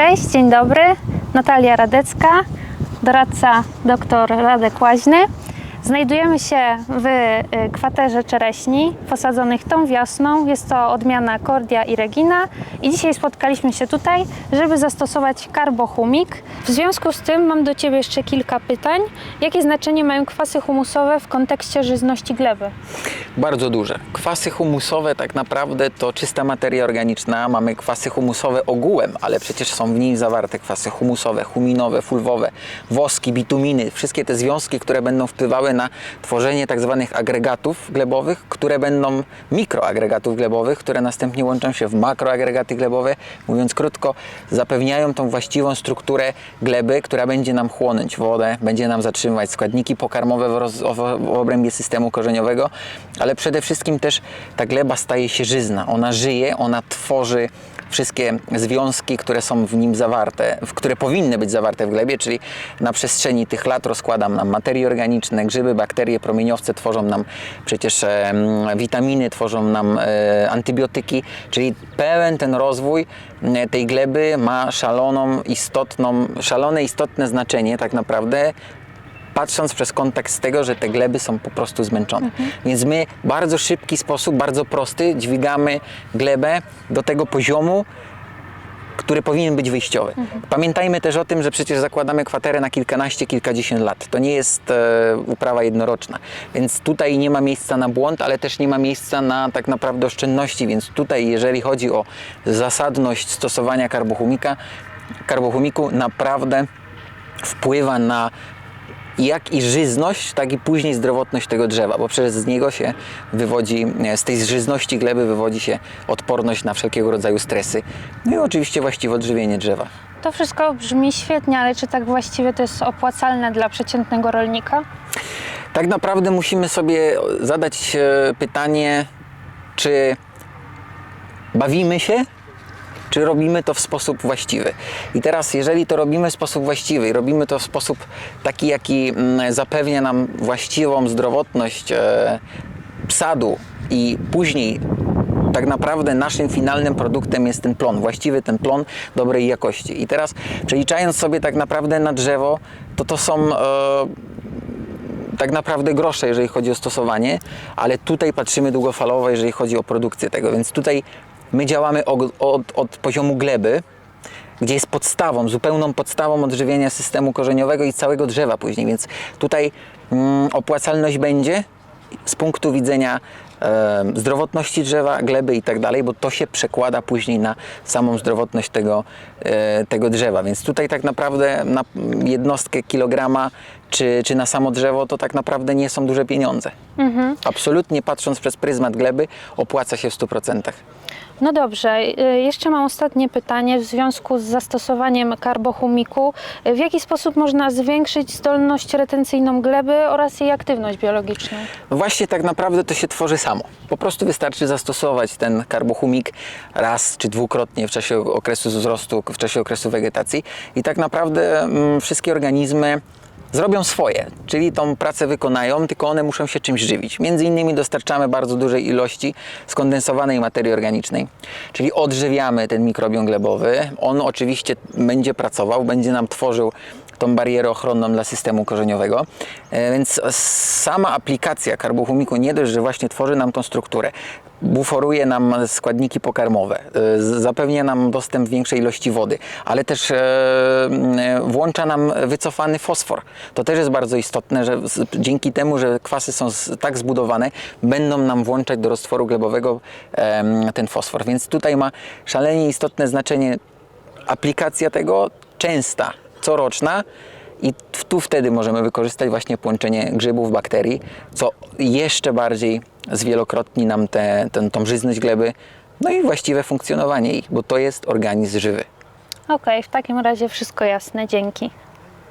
Cześć, dzień dobry. Natalia Radecka, doradca dr Radek Łaźny. Znajdujemy się w y, kwaterze czereśni posadzonych tą wiosną. Jest to odmiana Cordia i Regina i dzisiaj spotkaliśmy się tutaj, żeby zastosować karbohumik. W związku z tym mam do Ciebie jeszcze kilka pytań. Jakie znaczenie mają kwasy humusowe w kontekście żyzności gleby? Bardzo duże. Kwasy humusowe tak naprawdę to czysta materia organiczna. Mamy kwasy humusowe ogółem, ale przecież są w niej zawarte kwasy humusowe, huminowe, fulwowe, woski, bituminy. Wszystkie te związki, które będą wpływały na tworzenie tak zwanych agregatów glebowych, które będą mikroagregatów glebowych, które następnie łączą się w makroagregaty glebowe. Mówiąc krótko, zapewniają tą właściwą strukturę gleby, która będzie nam chłonąć wodę, będzie nam zatrzymywać składniki pokarmowe w, roz, w obrębie systemu korzeniowego, ale przede wszystkim też ta gleba staje się żyzna. Ona żyje, ona tworzy wszystkie związki, które są w nim zawarte, które powinny być zawarte w glebie, czyli na przestrzeni tych lat rozkładam nam materie organiczne, grzyby, bakterie, promieniowce tworzą nam przecież e, witaminy, tworzą nam e, antybiotyki, czyli pełen ten rozwój tej gleby ma szaloną, istotną, szalone, istotne znaczenie tak naprawdę patrząc przez kontekst tego, że te gleby są po prostu zmęczone. Więc my w bardzo szybki sposób, bardzo prosty, dźwigamy glebę do tego poziomu, który powinien być wyjściowy. Pamiętajmy też o tym, że przecież zakładamy kwaterę na kilkanaście, kilkadziesiąt lat. To nie jest e, uprawa jednoroczna, więc tutaj nie ma miejsca na błąd, ale też nie ma miejsca na tak naprawdę oszczędności, więc tutaj jeżeli chodzi o zasadność stosowania karbochumika, karbochumiku naprawdę wpływa na jak i żyzność, tak i później zdrowotność tego drzewa, bo przecież z niego się wywodzi, e, z tej żyzności gleby wywodzi się odporność na wszelkiego rodzaju stresy. No i oczywiście właściwe odżywienie drzewa. To wszystko brzmi świetnie, ale czy tak właściwie to jest opłacalne dla przeciętnego rolnika? Tak naprawdę musimy sobie zadać e, pytanie, czy bawimy się, czy robimy to w sposób właściwy. I teraz, jeżeli to robimy w sposób właściwy i robimy to w sposób taki, jaki mm, zapewnia nam właściwą zdrowotność e, sadu i później tak naprawdę naszym finalnym produktem jest ten plon, właściwy ten plon dobrej jakości. I teraz przeliczając sobie tak naprawdę na drzewo, to to są e, tak naprawdę grosze, jeżeli chodzi o stosowanie, ale tutaj patrzymy długofalowo, jeżeli chodzi o produkcję tego, więc tutaj my działamy od, od, od poziomu gleby, gdzie jest podstawą, zupełną podstawą odżywienia systemu korzeniowego i całego drzewa później, więc tutaj mm, opłacalność będzie z punktu widzenia e, zdrowotności drzewa, gleby i tak dalej, bo to się przekłada później na samą zdrowotność tego, e, tego drzewa. Więc tutaj tak naprawdę na jednostkę kilograma czy, czy na samo drzewo to tak naprawdę nie są duże pieniądze. Absolutnie patrząc przez pryzmat gleby opłaca się w 100%. No dobrze, y, jeszcze mam ostatnie pytanie w związku z zastosowaniem karbohumiku. W jaki sposób można zwiększyć zdolność retencyjną gleby oraz jej aktywność biologiczną? No właśnie tak naprawdę to się tworzy samo. Po prostu wystarczy zastosować ten karbochumik raz czy dwukrotnie w czasie okresu wzrostu, w czasie okresu wegetacji i tak naprawdę mm, wszystkie organizmy zrobią swoje, czyli tą pracę wykonają, tylko one muszą się czymś żywić. Między innymi dostarczamy bardzo dużej ilości skondensowanej materii organicznej, czyli odżywiamy ten mikrobiom glebowy. On oczywiście będzie pracował, będzie nam tworzył tą barierę ochronną dla systemu korzeniowego. E, Więc sama aplikacja karbohumiku nie dość, że właśnie tworzy nam tą strukturę, buforuje nam składniki pokarmowe, e, zapewnia nam dostęp większej ilości wody, ale też e, włącza nam wycofany fosfor. To też jest bardzo istotne, że dzięki temu, że kwasy są tak zbudowane, będą nam włączać do roztworu glebowego ten fosfor. Więc tutaj ma szalenie istotne znaczenie aplikacja tego częsta, coroczna i tu wtedy możemy wykorzystać właśnie połączenie grzybów, bakterii, co jeszcze bardziej zwielokrotni nam tę tę- tą żyzność gleby, no i właściwe funkcjonowanie ich, bo to jest organizm żywy. Okej, w takim razie wszystko jasne, dzięki.